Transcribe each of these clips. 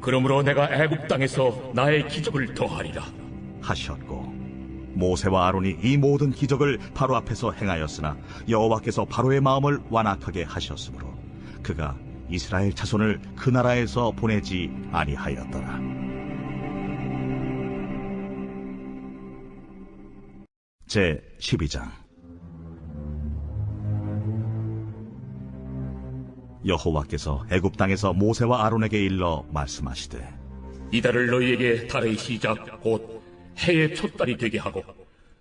그러므로 내가 애굽 땅에서 나의 기적을 더하리라. 하셨고 모세와 아론이 이 모든 기적을 바로 앞에서 행하였으나 여호와께서 바로의 마음을 완악하게 하셨으므로 그가 이스라엘 자손을 그 나라에서 보내지 아니하였더라. 제 12장 여호와께서 애굽 땅에서 모세와 아론에게 일러 말씀하시되 이달을 너희에게 달의 시작 곧 해의 첫 달이 되게 하고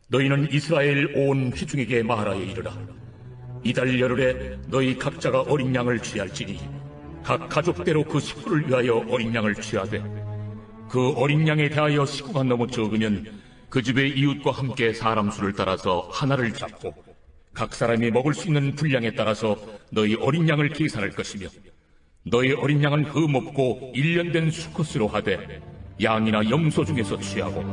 너희는 이스라엘 온 회중에게 말하여 이르라. 이달 열흘에 너희 각자가 어린 양을 취할지니 각 가족대로 그 식구를 위하여 어린 양을 취하되 그 어린 양에 대하여 식구가 너무 적으면 그 집의 이웃과 함께 사람 수를 따라서 하나를 잡고 각 사람이 먹을 수 있는 분량에 따라서 너희 어린 양을 계산할 것이며 너희 어린 양은 흠없고 일년된 수컷으로 하되 양이나 염소 중에서 취하고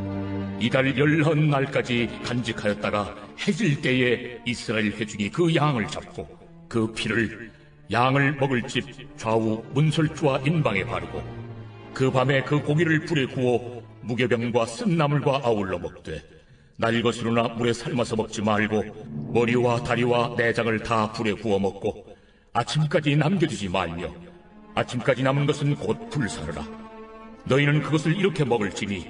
이달 열한 날까지 간직하였다가 해질 때에 이스라엘 회중이 그 양을 잡고 그 피를 양을 먹을 집 좌우 문설주와 인방에 바르고 그 밤에 그 고기를 불에 구워 무교병과 쓴 나물과 아울러 먹되 날 것으로나 물에 삶아서 먹지 말고 머리와 다리와 내장을 다 불에 구워 먹고 아침까지 남겨두지 말며 아침까지 남은 것은 곧 불사르라. 너희는 그것을 이렇게 먹을지니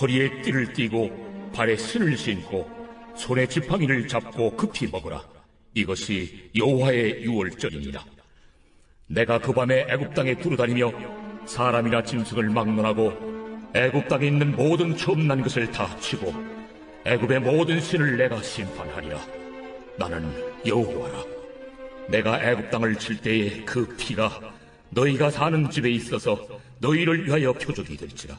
허리에 띠를 띠고 발에 신을 신고 손에 지팡이를 잡고 급히 먹으라. 이것이 여호와의 유월절이니라. 내가 그 밤에 애굽 땅에 두루다니며 사람이나 짐승을 막론하고 애굽 땅에 있는 모든 처음 난 것을 다 치고 애굽의 모든 신을 내가 심판하리라. 나는 여호와라. 내가 애굽 땅을 칠 때에 그 피가 너희가 사는 집에 있어서 너희를 위하여 표적이 될지라.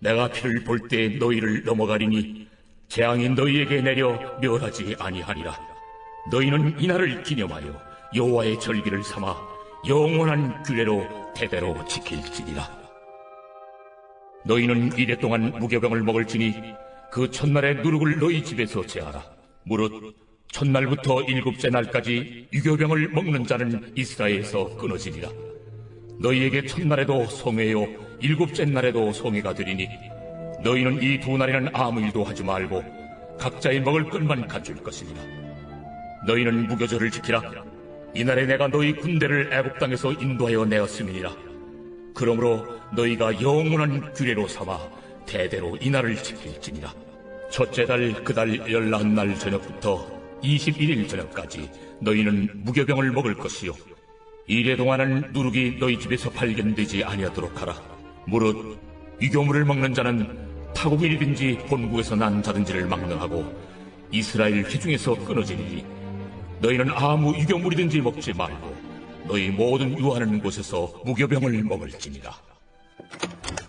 내가 피를 볼 때 너희를 넘어가리니 재앙이 너희에게 내려 멸하지 아니하리라. 너희는 이날을 기념하여 여호와의 절기를 삼아 영원한 규례로 대대로 지킬지니라. 너희는 이래 동안 무교병을 먹을지니 그 첫날의 누룩을 너희 집에서 제하라. 무릇 첫날부터 일곱째 날까지 유교병을 먹는 자는 이스라엘에서 끊어지리라. 너희에게 첫날에도 성회요 일곱째 날에도 성회가 되리니 너희는 이 두 날에는 아무 일도 하지 말고 각자의 먹을 것만 갖출 것이니라. 너희는 무교절을 지키라. 이날에 내가 너희 군대를 애굽 땅에서 인도하여 내었음이니라. 그러므로 너희가 영원한 규례로 삼아 대대로 이날을 지킬지니라. 첫째 달 그달 열한 날 저녁부터 21일 저녁까지 너희는 무교병을 먹을 것이요. 이래 동안은 누룩이 너희 집에서 발견되지 아니하도록 하라. 무릇 유교물을 먹는 자는 타국인이든지 본국에서 난 자든지를 막론하고 이스라엘 회중에서 끊어지리니 너희는 아무 유교물이든지 먹지 말고 너희 모든 유하는 곳에서 무교병을 먹을지니라.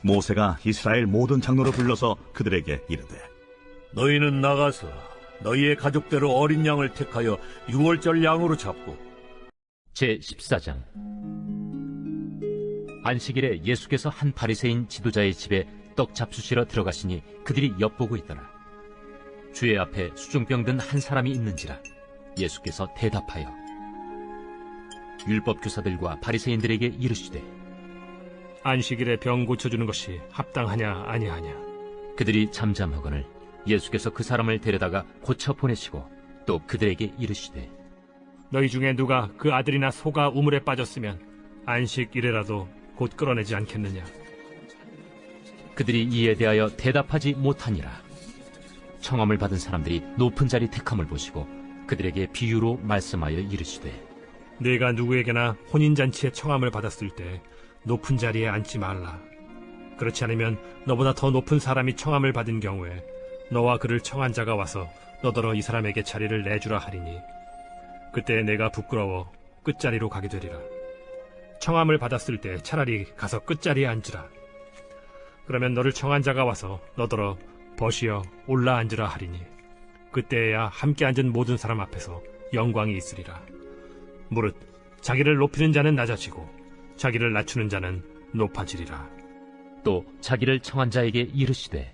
모세가 이스라엘 모든 장로를 불러서 그들에게 이르되 너희는 나가서 너희의 가족대로 어린 양을 택하여 유월절 양으로 잡고 제 14장 안식일에 예수께서 한 바리새인 지도자의 집에 떡 잡수시러 들어가시니 그들이 엿보고 있더라. 주의 앞에 수중병 든 한 사람이 있는지라 예수께서 대답하여 율법 교사들과 바리새인들에게 이르시되 안식일에 병 고쳐주는 것이 합당하냐 아니하냐 그들이 잠잠하거늘 예수께서 그 사람을 데려다가 고쳐 보내시고 또 그들에게 이르시되 너희 중에 누가 그 아들이나 소가 우물에 빠졌으면 안식일에라도 곧 끌어내지 않겠느냐? 그들이 이에 대하여 대답하지 못하니라. 청함을 받은 사람들이 높은 자리 택함을 보시고 그들에게 비유로 말씀하여 이르시되 네가 누구에게나 혼인잔치에 청함을 받았을 때 높은 자리에 앉지 말라. 그렇지 않으면 너보다 더 높은 사람이 청함을 받은 경우에 너와 그를 청한 자가 와서 너더러 이 사람에게 자리를 내주라 하리니 그때 내가 부끄러워 끝자리로 가게 되리라. 청함을 받았을 때 차라리 가서 끝자리에 앉으라. 그러면 너를 청한 자가 와서 너더러 벗이여 올라 앉으라 하리니 그때야 함께 앉은 모든 사람 앞에서 영광이 있으리라. 무릇 자기를 높이는 자는 낮아지고 자기를 낮추는 자는 높아지리라. 또 자기를 청한 자에게 이르시되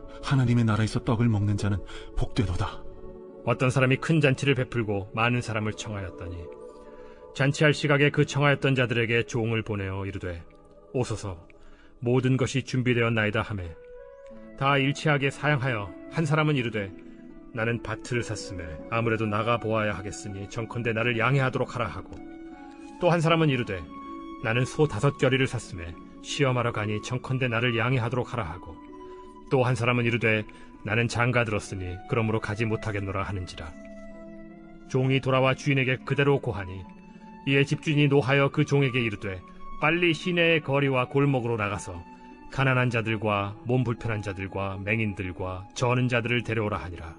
하나님의 나라에서 떡을 먹는 자는 복되도다. 어떤 사람이 큰 잔치를 베풀고 많은 사람을 청하였더니 잔치할 시각에 그 청하였던 자들에게 종을 보내어 이르되 오소서 모든 것이 준비되었나이다 하매 다 일치하게 사양하여 한 사람은 이르되 나는 밭을 샀음에 아무래도 나가 보아야 하겠으니 정컨대 나를 양해하도록 하라 하고 또 한 사람은 이르되 나는 소 다섯 결의를 샀음에 시험하러 가니 정컨대 나를 양해하도록 하라 하고 또 한 사람은 이르되 나는 장가 들었으니 그러므로 가지 못하겠노라 하는지라. 종이 돌아와 주인에게 그대로 고하니 이에 집주인이 노하여 그 종에게 이르되 빨리 시내의 거리와 골목으로 나가서 가난한 자들과 몸 불편한 자들과 맹인들과 저는 자들을 데려오라 하니라.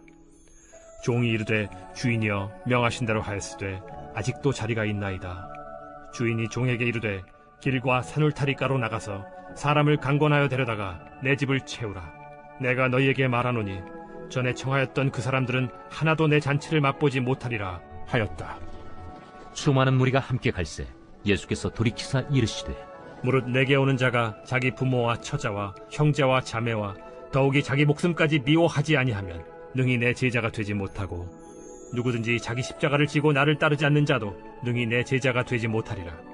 종이 이르되 주인이여 명하신 대로 하였으되 아직도 자리가 있나이다. 주인이 종에게 이르되 길과 산울타리가로 나가서 사람을 강권하여 데려다가 내 집을 채우라 내가 너희에게 말하노니 전에 청하였던 그 사람들은 하나도 내 잔치를 맛보지 못하리라 하였다. 수많은 무리가 함께 갈새 예수께서 돌이키사 이르시되 무릇 내게 오는 자가 자기 부모와 처자와 형제와 자매와 더욱이 자기 목숨까지 미워하지 아니하면 능히 내 제자가 되지 못하고 누구든지 자기 십자가를 지고 나를 따르지 않는 자도 능히 내 제자가 되지 못하리라.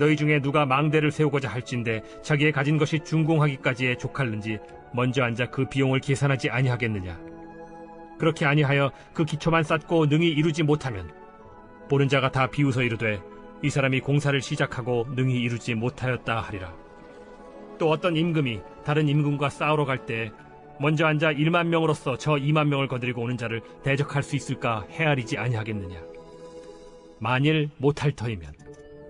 너희 중에 누가 망대를 세우고자 할진대 자기의 가진 것이 준공하기까지에 족할는지 먼저 앉아 그 비용을 계산하지 아니하겠느냐. 그렇게 아니하여 그 기초만 쌓고 능히 이루지 못하면 보는 자가 다 비웃어 이르되 이 사람이 공사를 시작하고 능히 이루지 못하였다 하리라. 또 어떤 임금이 다른 임금과 싸우러 갈 때 먼저 앉아 1만 명으로서 저 2만 명을 거느리고 오는 자를 대적할 수 있을까 헤아리지 아니하겠느냐. 만일 못할 터이면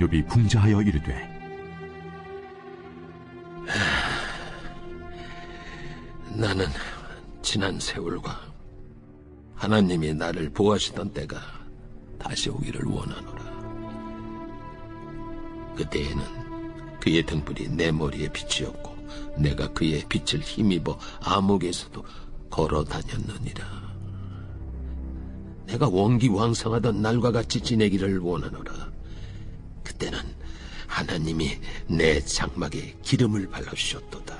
욥이 풍자하여 이르되 나는 지난 세월과 하나님이 나를 보호하시던 때가 다시 오기를 원하노라. 그때에는 그의 등불이 내 머리에 빛이었고 내가 그의 빛을 힘입어 암흑에서도 걸어 다녔느니라. 내가 원기왕성하던 날과 같이 지내기를 원하노라. 그때는 하나님이 내 장막에 기름을 발라주셨도다.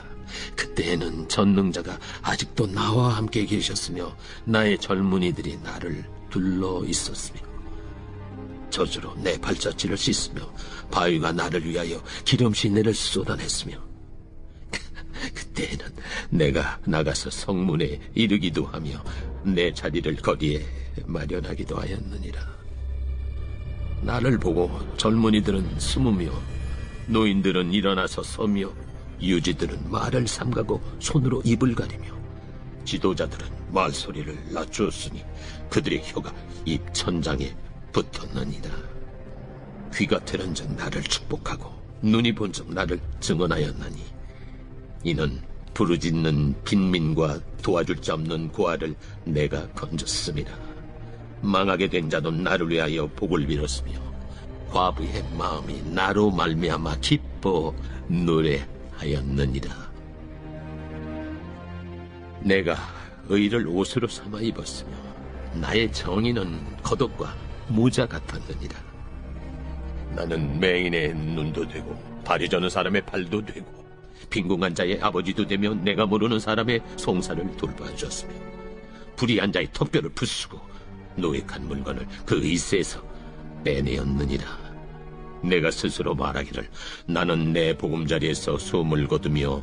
그때에는 전능자가 아직도 나와 함께 계셨으며 나의 젊은이들이 나를 둘러 있었으며 저주로 내 발자취를 씻으며 바위가 나를 위하여 기름시내를 쏟아냈으며 그때에는 내가 나가서 성문에 이르기도 하며 내 자리를 거리에 마련하기도 하였느니라 나를 보고 젊은이들은 숨으며 노인들은 일어나서 서며 유지들은 말을 삼가고 손으로 입을 가리며 지도자들은 말소리를 낮추었으니 그들의 혀가 입 천장에 붙었느니라 귀가 들은즉 나를 축복하고 눈이 본즉 나를 증언하였나니 이는 부르짖는 빈민과 도와줄 자 없는 고아를 내가 건졌습니다. 망하게 된 자도 나를 위하여 복을 빌었으며 과부의 마음이 나로 말미암아 기뻐 노래하였느니라. 내가 의를 옷으로 삼아 입었으며 나의 정의는 겉옷과 모자 같았느니라. 나는 맹인의 눈도 되고 발이 저는 사람의 발도 되고 빈궁한 자의 아버지도 되며 내가 모르는 사람의 송사를 돌봐주었으며 불의한 자의 턱뼈를 부수고 노획한 물건을 그 의세에서 빼내었느니라 내가 스스로 말하기를 나는 내 보금자리에서 숨을 거두며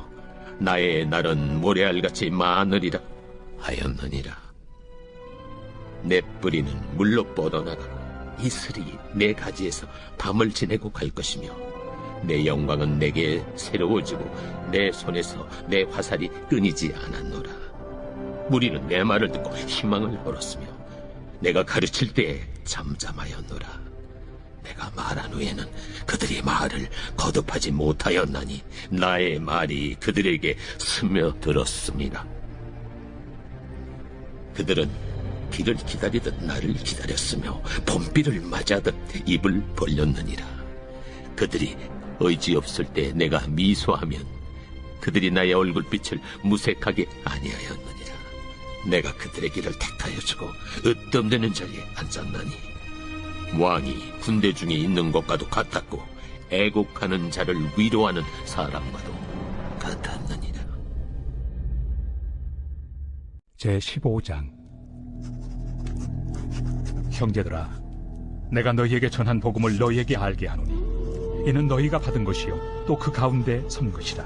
나의 날은 모래알같이 많으리라 하였느니라 내 뿌리는 물로 뻗어나가고 이슬이 내 가지에서 밤을 지내고 갈 것이며 내 영광은 내게 새로워지고 내 손에서 내 화살이 끊이지 않았노라. 무리는 내 말을 듣고 희망을 걸었으며 내가 가르칠 때에 잠잠하였노라. 내가 말한 후에는 그들이 말을 거듭하지 못하였나니 나의 말이 그들에게 스며들었습니다. 그들은 비를 기다리듯 나를 기다렸으며 봄비를 맞아듯 입을 벌렸느니라. 그들이 의지 없을 때 내가 미소하면 그들이 나의 얼굴빛을 무색하게 아니하였느니라. 내가 그들의 길을 택하여 주고 으뜸되는 자리에 앉았나니. 왕이 군대 중에 있는 것과도 같았고 애곡하는 자를 위로하는 사람과도 같았느니라. 제 15장. 형제들아 내가 너희에게 전한 복음을 너희에게 알게 하노니 이는 너희가 받은 것이요 또 그 가운데 선 것이라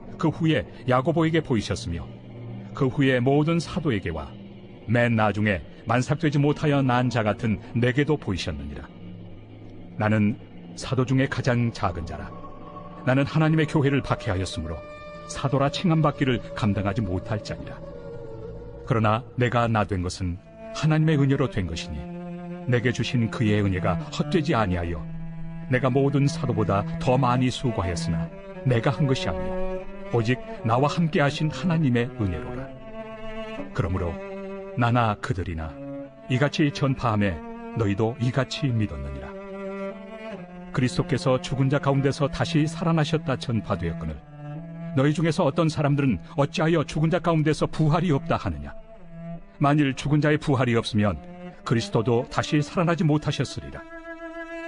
그 후에 야고보에게 보이셨으며 그 후에 모든 사도에게와 맨 나중에 만삭되지 못하여 난 자 같은 내게도 보이셨느니라. 나는 사도 중에 가장 작은 자라. 나는 하나님의 교회를 박해하였으므로 사도라 칭함받기를 감당하지 못할 자니라. 그러나 내가 나 된 것은 하나님의 은혜로 된 것이니 내게 주신 그의 은혜가 헛되지 아니하여 내가 모든 사도보다 더 많이 수고하였으나 내가 한 것이 아니요 오직 나와 함께 하신 하나님의 은혜로라 그러므로 나나 그들이나 이같이 전파함에 너희도 이같이 믿었느니라. 그리스도께서 죽은 자 가운데서 다시 살아나셨다 전파되었거늘 너희 중에서 어떤 사람들은 어찌하여 죽은 자 가운데서 부활이 없다 하느냐? 만일 죽은 자의 부활이 없으면 그리스도도 다시 살아나지 못하셨으리라.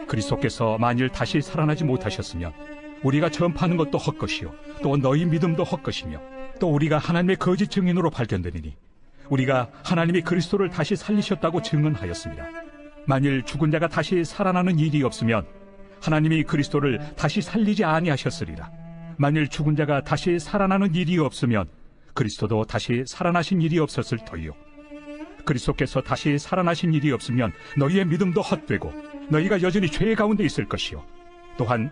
그리스도께서 만일 다시 살아나지 못하셨으면 우리가 전파하는 것도 헛것이요 또 너희 믿음도 헛것이며 또 우리가 하나님의 거짓 증인으로 발견되리니 우리가 하나님이 그리스도를 다시 살리셨다고 증언하였습니다. 만일 죽은 자가 다시 살아나는 일이 없으면 하나님이 그리스도를 다시 살리지 아니하셨으리라. 만일 죽은 자가 다시 살아나는 일이 없으면 그리스도도 다시 살아나신 일이 없었을 터이요. 그리스도께서 다시 살아나신 일이 없으면 너희의 믿음도 헛되고 너희가 여전히 죄 가운데 있을 것이요. 또한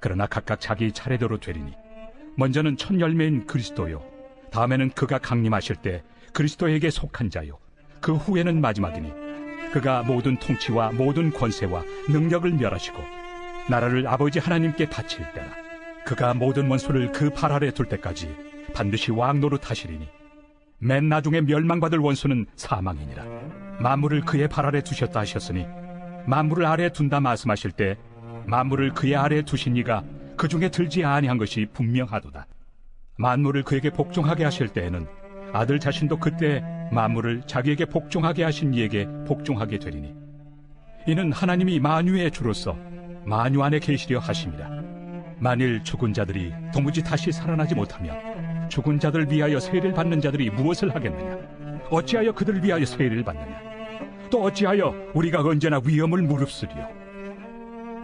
그러나 각각 자기 차례대로 되리니. 먼저는 첫 열매인 그리스도요. 다음에는 그가 강림하실 때 그리스도에게 속한 자요. 그 후에는 마지막이니. 그가 모든 통치와 모든 권세와 능력을 멸하시고 나라를 아버지 하나님께 바칠 때라. 그가 모든 원수를 그 발 아래 둘 때까지 반드시 왕 노릇하시리니. 맨 나중에 멸망받을 원수는 사망이니라. 만물을 그의 발 아래 두셨다 하셨으니 만물을 아래 둔다 말씀하실 때 만물을 그의 아래 두신 이가 그 중에 들지 아니한 것이 분명하도다. 만물을 그에게 복종하게 하실 때에는 아들 자신도 그때 만물을 자기에게 복종하게 하신 이에게 복종하게 되리니 이는 하나님이 만유의 주로서 만유 안에 계시려 하심이라. 만일 죽은 자들이 도무지 다시 살아나지 못하면 죽은 자들 위하여 세례를 받는 자들이 무엇을 하겠느냐? 어찌하여 그들을 위하여 세례를 받느냐? 또 어찌하여 우리가 언제나 위험을 무릅쓰리요?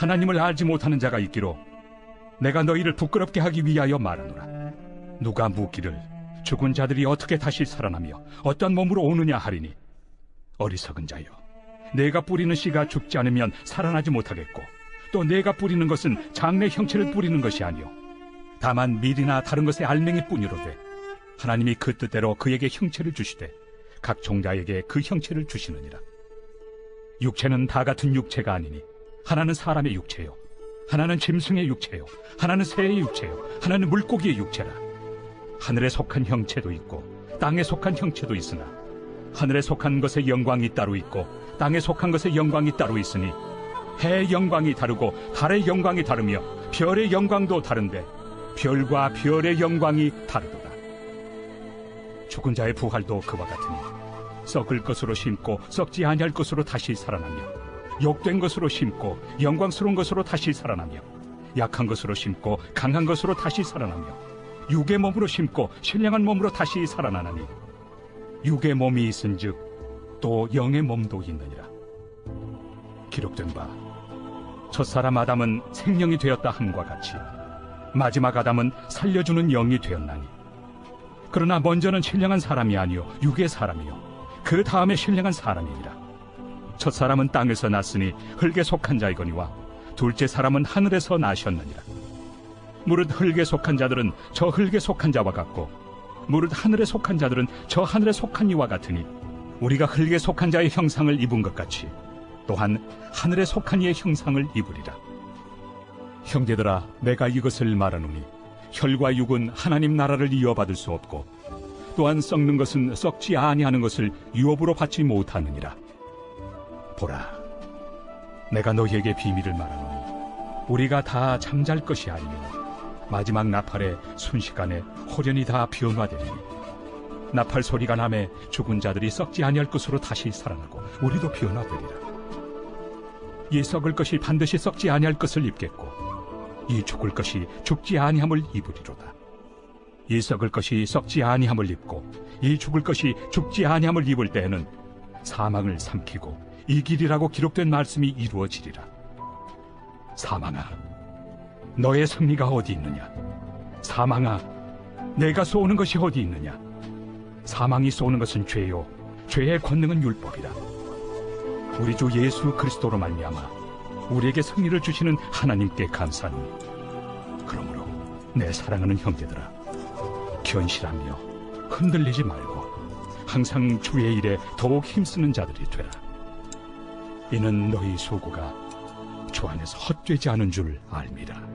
하나님을 알지 못하는 자가 있기로 내가 너희를 부끄럽게 하기 위하여 말하노라. 누가 묻기를 죽은 자들이 어떻게 다시 살아나며 어떤 몸으로 오느냐 하리니? 어리석은 자여 내가 뿌리는 씨가 죽지 않으면 살아나지 못하겠고 또 내가 뿌리는 것은 장래 형체를 뿌리는 것이 아니요 다만 밀이나 다른 것의 알맹이 뿐이로되 하나님이 그 뜻대로 그에게 형체를 주시되 각 종자에게 그 형체를 주시느니라. 육체는 다 같은 육체가 아니니 하나는 사람의 육체요. 하나는 짐승의 육체요. 하나는 새의 육체요. 하나는 물고기의 육체라. 하늘에 속한 형체도 있고 땅에 속한 형체도 있으나 하늘에 속한 것의 영광이 따로 있고 땅에 속한 것의 영광이 따로 있으니 해의 영광이 다르고 달의 영광이 다르며 별의 영광도 다른데 별과 별의 영광이 다르도다. 죽은 자의 부활도 그와 같으니 썩을 것으로 심고 썩지 아니할 것으로 다시 살아나며 욕된 것으로 심고 영광스러운 것으로 다시 살아나며 약한 것으로 심고 강한 것으로 다시 살아나며 육의 몸으로 심고 신령한 몸으로 다시 살아나나니 육의 몸이 있은즉 또 영의 몸도 있느니라. 기록된 바 첫사람 아담은 생명이 되었다 함과 같이 마지막 아담은 살려주는 영이 되었나니 그러나 먼저는 신령한 사람이 아니요 육의 사람이요 그 다음에 신령한 사람이니라 첫 사람은 땅에서 났으니 흙에 속한 자이거니와 둘째 사람은 하늘에서 나셨느니라. 무릇 흙에 속한 자들은 저 흙에 속한 자와 같고 무릇 하늘에 속한 자들은 저 하늘에 속한 이와 같으니 우리가 흙에 속한 자의 형상을 입은 것 같이 또한 하늘에 속한 이의 형상을 입으리라. 형제들아 내가 이것을 말하노니 혈과 육은 하나님 나라를 이어받을 수 없고 또한 썩는 것은 썩지 아니하는 것을 유업으로 받지 못하느니라 보라. 내가 너희에게 비밀을 말하노니 우리가 다 잠잘 것이 아니며 마지막 나팔에 순식간에 호련이 다 변화되리니 나팔 소리가 남에 죽은 자들이 썩지 아니할 것으로 다시 살아나고 우리도 변화되리라. 이 썩을 것이 반드시 썩지 아니할 것을 입겠고 이 죽을 것이 죽지 아니함을 입으리로다. 이 썩을 것이 썩지 아니함을 입고 이 죽을 것이 죽지 아니함을 입을 때에는 사망을 삼키고 이 길이라고 기록된 말씀이 이루어지리라 사망아 너의 승리가 어디 있느냐? 사망아, 내가 쏘는 것이 어디 있느냐? 사망이 쏘는 것은 죄요, 죄의 권능은 율법이다. 우리 주 예수 그리스도로 말미암아 우리에게 승리를 주시는 하나님께 감사하노니. 그러므로 내 사랑하는 형제들아, 견실하며 흔들리지 말고 항상 주의 일에 더욱 힘쓰는 자들이 되라. 이는 너희 소고가 주 안에서 헛되지 않은 줄 알미라.